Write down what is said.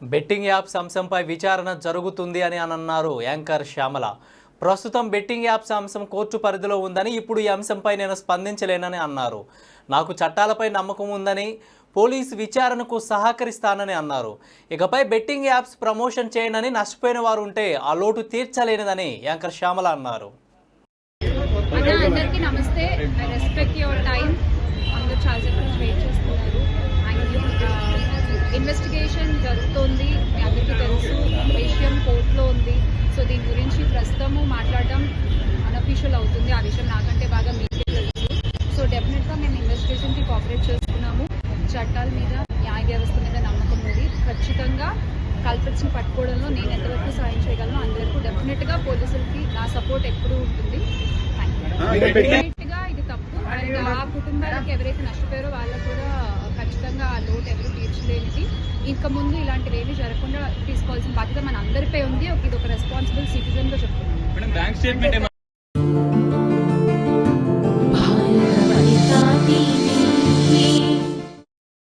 Betting apps అంశంపై విచారణ జరుగుతుంది అని అని అన్నారు యాంకర్ శ్యామల. ప్రస్తుతం బెట్టింగ్ యాప్స్ అంశం కోర్టు పరిధిలో ఉందని ఇప్పుడు ఈ అంశంపై నేను స్పందించలేనని అన్నారు. నాకు చట్టాలపై నమ్మకం ఉందని పోలీసు విచారణకు సహకరిస్తానని అన్నారు. ఇకపై బెట్టింగ్ యాప్స్ ప్రమోషన్ చేయనని నష్టపోయిన వారు ఉంటే ఆ లోటు తీర్చలేనిదని యాంకర్ శ్యామల అన్నారు. అందరికీ నమస్తే. ఐ రెస్పెక్ట్ యువర్ టైం అందరూ చాలా ఇన్వెస్టిగేషన్ జరుగుతోంది. మీ అందరికీ తెలుసు విషయం కోర్టులో ఉంది. సో దీని గురించి ప్రస్తుతము మాట్లాడడం అన్అఫీషియల్ అవుతుంది. ఆ విషయం నాకంటే బాగా మీకే తెలుసు. సో డెఫినెట్గా మేము ఇన్వెస్టిగేషన్కి కోఆపరేట్ చేస్తున్నాము చట్టాల మీద న్యాయ వ్యవస్థ మీద నమ్మకం ఉంది. ఖచ్చితంగా కల్పిట్స్ని పట్టుకోవడంలో నేను ఎంతవరకు సాయం చేయగలను అంతవరకు డెఫినెట్గా పోలీసులకి నా సపోర్ట్ ఎప్పుడూ ఉంటుంది. డెఫినెట్గా ఇది తప్పు. అండ్ ఆ కుటుంబాలకు ఎవరైతే నష్టపోయారో వాళ్ళకు కూడా ఖచ్చితంగా ఆ లోటు ఎవరు తీర్చలేనిది ఇంకా ముందు ఇలాంటివి ఏమీ జరగకుండా తీసుకోవాల్సిన బాధ్యత మన అందరిపై ఉంది. ఒక ఇది ఒక రెస్పాన్సిబుల్ సిటిజన్గా చెప్తున్నాను.